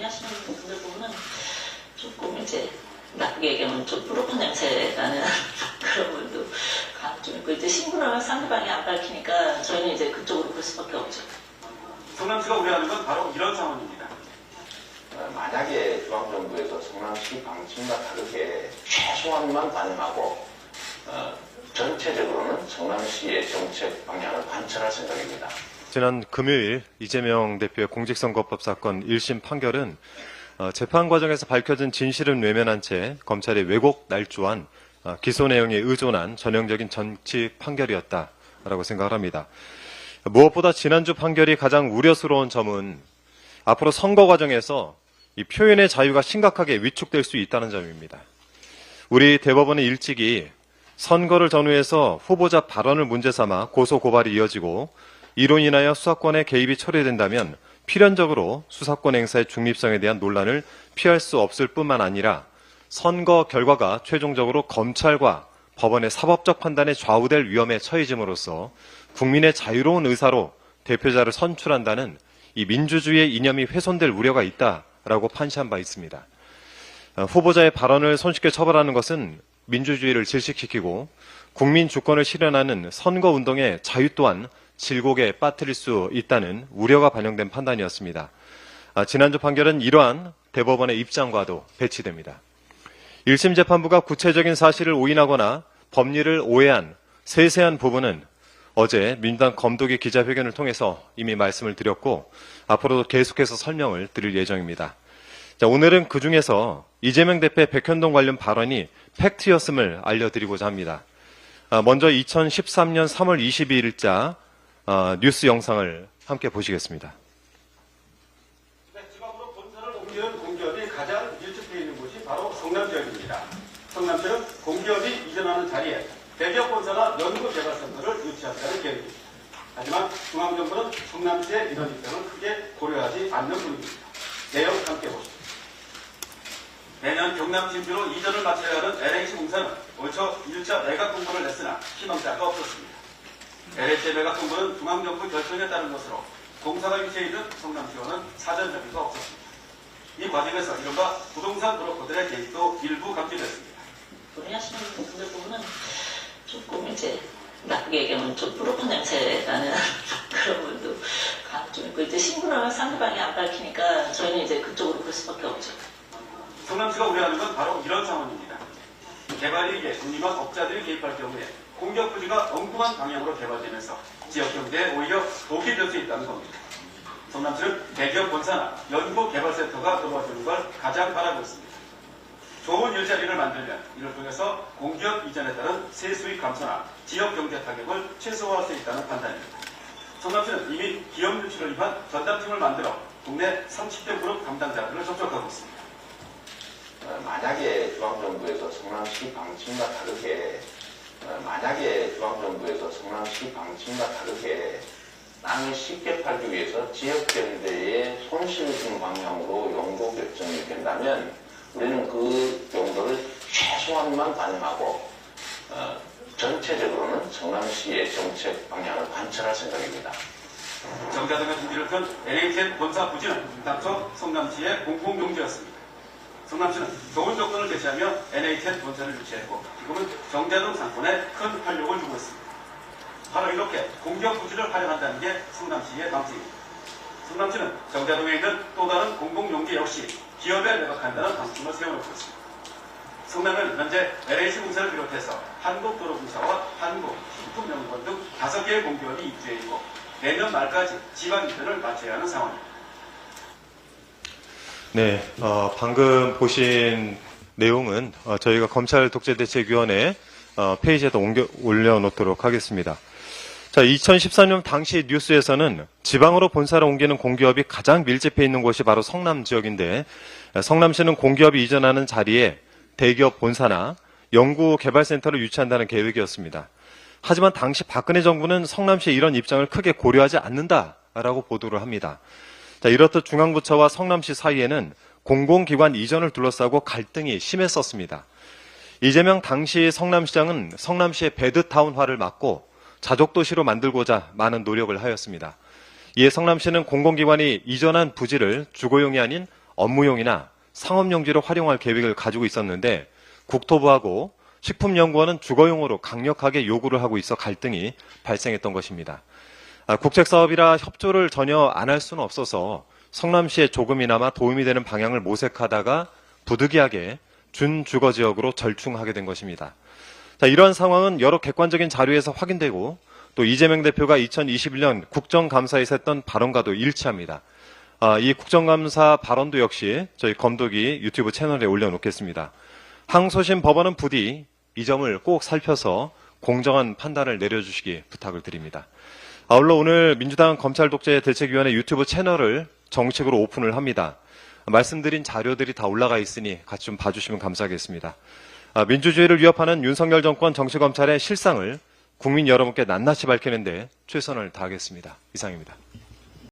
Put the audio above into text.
동의하시는 분들 보면은 조금 이제 나쁘게 얘기하면 좀 뿌르른 냄새 나는 그런 분도 간혹 좀 있고 이제 신분을 상대방이 안 밝히니까 저희는 이제 그쪽으로 볼 수밖에 없죠. 성남시가 우려하는 건 바로 이런 상황입니다. 어, 만약에 중앙정부에서 성남시 방침과 다르게 최소한만 반영하고 어, 전체적으로는 성남시의 정책 방향을 관철할 생각입니다. 지난 금요일 이재명 대표의 공직선거법 사건 1심 판결은 어, 재판 과정에서 밝혀진 진실은 외면한 채 검찰이 왜곡 날조한 어, 기소 내용에 의존한 전형적인 정치 판결이었다라고 생각을 합니다. 무엇보다 지난주 판결이 가장 우려스러운 점은 앞으로 선거 과정에서 이 표현의 자유가 심각하게 위축될 수 있다는 점입니다. 우리 대법원은 일찍이 선거를 전후해서 후보자 발언을 문제 삼아 고소 고발이 이어지고 이로 인하여 수사권의 개입이 처리된다면 필연적으로 수사권 행사의 중립성에 대한 논란을 피할 수 없을 뿐만 아니라 선거 결과가 최종적으로 검찰과 법원의 사법적 판단에 좌우될 위험에 처해짐으로써 국민의 자유로운 의사로 대표자를 선출한다는 이 민주주의의 이념이 훼손될 우려가 있다라고 판시한 바 있습니다. 어, 후보자의 발언을 손쉽게 처벌하는 것은 민주주의를 질식시키고 국민 주권을 실현하는 선거 운동의 자유 또한 질곡에 빠뜨릴 수 있다는 우려가 반영된 판단이었습니다. 아, 지난주 판결은 이러한 대법원의 입장과도 배치됩니다. 1심 재판부가 구체적인 사실을 오인하거나 법리를 오해한 세세한 부분은 어제 민주당 검도기 기자회견을 통해서 이미 말씀을 드렸고 앞으로도 계속해서 설명을 드릴 예정입니다. 자, 오늘은 그 중에서 이재명 대표의 백현동 관련 발언이 팩트였음을 알려드리고자 합니다. 아, 먼저 2013년 3월 22일자 아, 뉴스 영상을 함께 보시겠습니다. 공기업이 이전하는 자리에 대기업 본사나 연구개발센터를 유치한다는 계획입니다. 하지만 중앙정부는 성남시의 이런 입장을 크게 고려하지 않는 분위기입니다. 내용 함께 보시죠. 내년 경남 진주로 이전을 마쳐야 하는 LH 공사는 올초 1차 매각 공고를 냈으나 희망자가 없었습니다. LH 매각 공고는 중앙정부 결정에 따른 것으로 공사가 위치해 있는 성남시와는 사전 협의가 없었습니다. 이 과정에서 이른바 부동산 브로커들의 개입도 일부 감지됐습니다. 동의하시는 분들 보면은 조금 이제 나쁘게 얘기하면 좀 뿌르른 냄새 나는 그런 분도 간혹 좀 있고 이제 신분을 상대방이 안 밝히니까 저희는 이제 그쪽으로 볼 수밖에 없죠. 성남시가 우려하는 건 바로 이런 상황입니다. 개발 일기에 국립학 업자들이 개입할 경우에 공격 부지가 엉뚱한 방향으로 개발되면서 지역 경제에 오히려 독이 될 수 있다는 겁니다. 성남시는 대기업 본사나 연구개발센터가 들어와주는 걸 가장 바라고 있습니다. 좋은 일자리를 만들면 이를 통해서 공기업 이전에 따른 세수익 감소나 지역 경제 타격을 최소화할 수 있다는 판단입니다. 성남시는 이미 기업 유치를 위한 전담팀을 만들어 국내 30대 그룹 담당자들을 접촉하고 있습니다. 어, 만약에 중앙정부에서 성남시 방침과 다르게 어, 만약에 중앙정부에서 성남시 방침과 다르게 땅을 쉽게 팔기 위해서 지역 경제에 손실을 준 방향으로 용도 결정이 된다면 우리는 그 용도를 최소한만 반영하고 어, 전체적으로는 성남시의 정책 방향을 관철할 생각입니다. 정자동의 등기를 건 LHN 본사 부지는 당초 성남시의 공공용지였습니다. 성남시는 좋은 조건을 제시하며 NHN 본사를 유치했고 지금은 정자동 상권에 큰 활력을 주고 있습니다. 바로 이렇게 공격 부지를 활용한다는 게 성남시의 방침입니다. 성남시는 정자동에 있는 또 다른 공공용지 역시 기업에 매각한다는 방침을 세워놓고 있습니다. 성남은 현재 LH공사를 비롯해서 한국도로공사와 한국식품연구원 등 다섯 개의 공기업이 입주해 있고 내년 말까지 지방 이전을 마쳐야 하는 상황입니다. 네, 어, 방금 보신 내용은 어, 저희가 검찰 독재 대책위원회 어, 페이지에도 옮겨, 올려놓도록 하겠습니다. 자, 2013년 당시 뉴스에서는 지방으로 본사를 옮기는 공기업이 가장 밀집해 있는 곳이 바로 성남 지역인데 어, 성남시는 공기업이 이전하는 자리에 대기업 본사나 연구개발센터를 유치한다는 계획이었습니다. 하지만 당시 박근혜 정부는 성남시의 이런 입장을 크게 고려하지 않는다라고 보도를 합니다. 자, 이렇듯 중앙부처와 성남시 사이에는 공공기관 이전을 둘러싸고 갈등이 심했었습니다. 이재명 당시 성남시장은 성남시의 배드타운화를 막고 자족도시로 만들고자 많은 노력을 하였습니다. 이에 성남시는 공공기관이 이전한 부지를 주거용이 아닌 업무용이나 상업용지로 활용할 계획을 가지고 있었는데 국토부하고 식품연구원은 주거용으로 강력하게 요구를 하고 있어 갈등이 발생했던 것입니다. 아, 국책 사업이라 협조를 전혀 안 할 수는 없어서 성남시에 조금이나마 도움이 되는 방향을 모색하다가 부득이하게 준주거 지역으로 절충하게 된 것입니다. 자, 이러한 상황은 여러 객관적인 자료에서 확인되고 또 이재명 대표가 2021년 국정감사에서 했던 발언과도 일치합니다. 아, 이 국정감사 발언도 역시 저희 검도기 유튜브 채널에 올려놓겠습니다. 항소심 법원은 부디 이 점을 꼭 살펴서 공정한 판단을 내려주시기 부탁을 드립니다. 아울러 오늘 민주당 검찰 독재 대책위원회 유튜브 채널을 정식으로 오픈을 합니다. 말씀드린 자료들이 다 올라가 있으니 같이 좀 봐주시면 감사하겠습니다. 아, 민주주의를 위협하는 윤석열 정권 정치검찰의 실상을 국민 여러분께 낱낱이 밝히는데 최선을 다하겠습니다. 이상입니다.